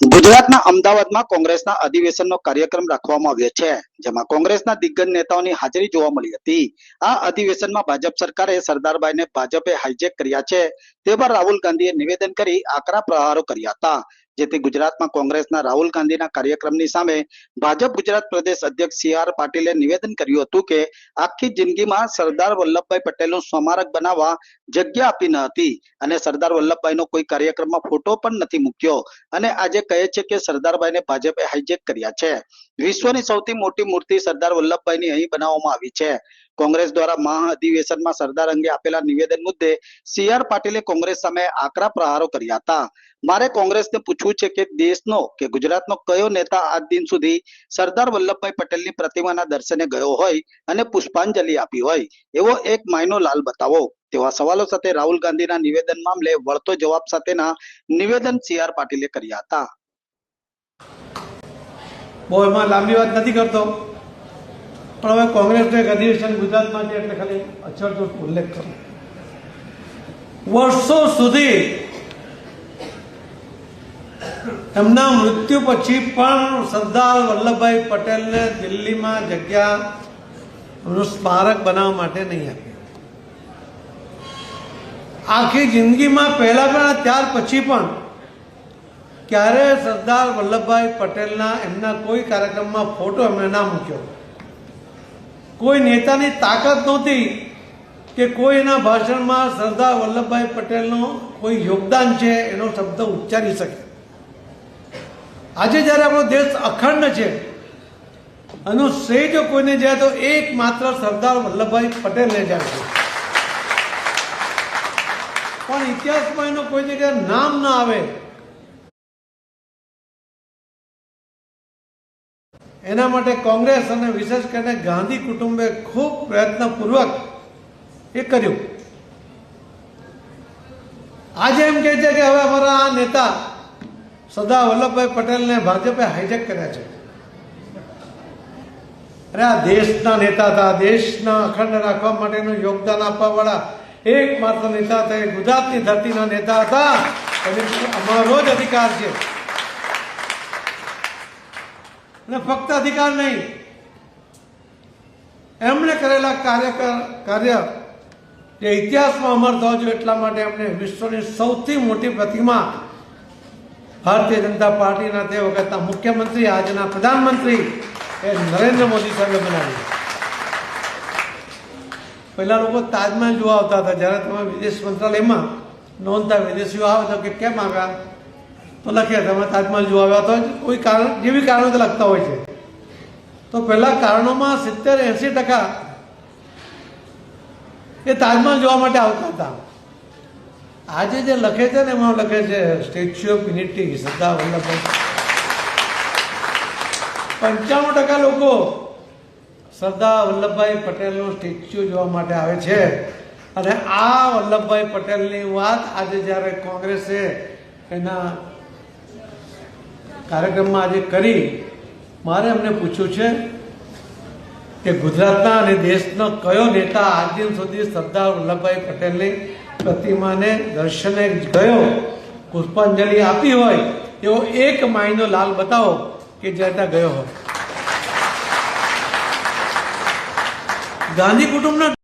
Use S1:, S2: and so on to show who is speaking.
S1: ગુજરાતના અમદાવાદમાં કોંગ્રેસના અધિવેશનનો કાર્યક્રમ રાખવામાં આવ્યો છે, જેમાં કોંગ્રેસના દિગ્ગજ નેતાઓની હાજરી જોવા મળી હતી. આ અધિવેશનમાં ભાજપ સરકારે સરદારભાઈને ભાજપે હાઈજેક કર્યા છે તે પર રાહુલ ગાંધીએ નિવેદન કરી આકરા પ્રહારો કર્યા હતા. જેથી ગુજરાતમાં કોંગ્રેસના રાહુલ ગાંધીના કાર્યક્રમની સામે ભાજપ ગુજરાત પ્રદેશ અધ્યક્ષ સી આર પાટીલે નિવેદન કર્યું હતું કે આખી જિંદગીમાં સરદાર વલ્લભભાઈ પટેલનું સ્મારક બનાવવા જગ્યા આપી ન હતી. અને સરદાર વલ્લભભાઈનો કોઈ કાર્યક્રમમાં ફોટો પણ નથી મૂક્યો. અને આજે કહે છે કે સરદારભાઈને ભાજપે હાઈજેક કર્યા છે. વિશ્વની સૌથી મોટી મૂર્તિ સરદાર વલ્લભભાઈની અહીં બનાવવામાં આવી છે. કોંગ્રેસ દ્વારા મહાઅધિવેશનમાં સરદાર અંગે આપેલા નિવેદન મુદ્દે સી આર પાટીલે કોંગ્રેસ સામે આકરા પ્રહારો કર્યા હતા. મારે કોંગ્રેસને પૂછવું છે કે દેશનો કે ગુજરાતનો કયો નેતા આજ દિન સુધી સરદાર વલ્લભભાઈ પટેલની પ્રતિમાના દર્શને ગયો હોય અને પુષ્પાંજલિ આપી હોય? એવો એક માયનો લાલ બતાવો. તેવા સવાલો સાથે રાહુલ ગાંધીના નિવેદન મામલે વળતો જવાબ સાથેના નિવેદન સી આર પાટીલે કર્યા હતા.
S2: બહુ એમાં લાંબી વાત નથી કરતો. પણ હવે કોંગ્રેસનું એક અધિવેશન ગુજરાતમાં છે એટલે ખાલી અચળ ઉલ્લેખ કરું. વર્ષો સુધી એમના મૃત્યુ પછી પણ સરદાર વલ્લભભાઈ પટેલને દિલ્હીમાં જગ્યા સ્મારક બનાવવા માટે નહીં આપી આખી જિંદગીમાં પહેલા પણ ત્યાર પછી પણ ક્યારે સરદાર વલ્લભભાઈ પટેલના એમના કોઈ કાર્યક્રમમાં ફોટો એમણે ના મૂક્યો. કોઈ નેતાની તાકાત નહોતી કે કોઈ એના ભાષણમાં સરદાર વલ્લભભાઈ પટેલનું કોઈ યોગદાન છે એનો શબ્દ ઉચ્ચારી શકે. આજે જ્યારે આપણો દેશ અખંડ છે એનો શ્રેય જો કોઈને જાય તો એકમાત્ર સરદાર વલ્લભભાઈ પટેલને જાય છે. પણ ઇતિહાસમાં એનું કોઈ જગ્યાએ નામ ના આવે એના માટે કોંગ્રેસ અને વિશેષ કરીને ગાંધી કુટુંબે ખૂબ પ્રયત્નપૂર્વક એ કર્યું. આજે એમ કહે છે કે હવે અમારા આ નેતા સરદાર વલ્લભભાઈ પટેલને ભાજપે હાઈજેક કર્યા છે. અરે આ દેશના નેતા હતા, દેશના અખંડ રાખવા માટેનું યોગદાન આપવાવાળા એકમાત્ર નેતા હતા એ ગુજરાતની ધરતીના નેતા હતા. અમારો જ અધિકાર છે. અને ફક્ત અધિકાર નહીં, એમણે કરેલા કાર્ય કાર્ય જે ઇતિહાસમાં અમર થવા જોઈએ એટલા માટે એમણે વિશ્વની સૌથી મોટી પ્રતિમા ભારતીય જનતા પાર્ટીના તે વખતના મુખ્યમંત્રી, આજના પ્રધાનમંત્રી એ નરેન્દ્ર મોદી સાહેબે બનાવી. પહેલા લોકો તાજમહેલ જોવા આવતા હતા. જ્યારે તમે વિદેશ મંત્રાલયમાં નોંધતા વિદેશીઓ આવે તો કે કેમ આવ્યા? તો લખીએ તમે તાજમહેલ જોવા આવ્યા તો કોઈ કારણ જેવી કારણો લખતા હોય છે. તો પહેલા કારણોમાં સિત્તેર એંસી ટકા એ તાજમહેલ જોવા માટે આવતા હતા. આજે જે લખે છે ને, એમાં લખે છે Statue of Unity Sardar Vallabhbhai. પંચાણું ટકા લોકો સરદાર વલ્લભભાઈ પટેલનું સ્ટેચ્યુ જોવા માટે આવે છે. અને આ વલ્લભભાઈ પટેલની વાત આજે જ્યારે કોંગ્રેસે એના કાર્યક્રમમાં આજે કરી મારે એમને પૂછ્યું છે કે ગુજરાતના અને દેશનો કયો નેતા આજ દિન સુધી સરદાર વલ્લભભાઈ પટેલની પ્રતિમાને દર્શને ગયો, પુષ્પાંજલિ આપી હોય, એવો એક માયનો લાલ બતાવો કે જ્યાં ગયો હોય. ગાંધી કુટુંબના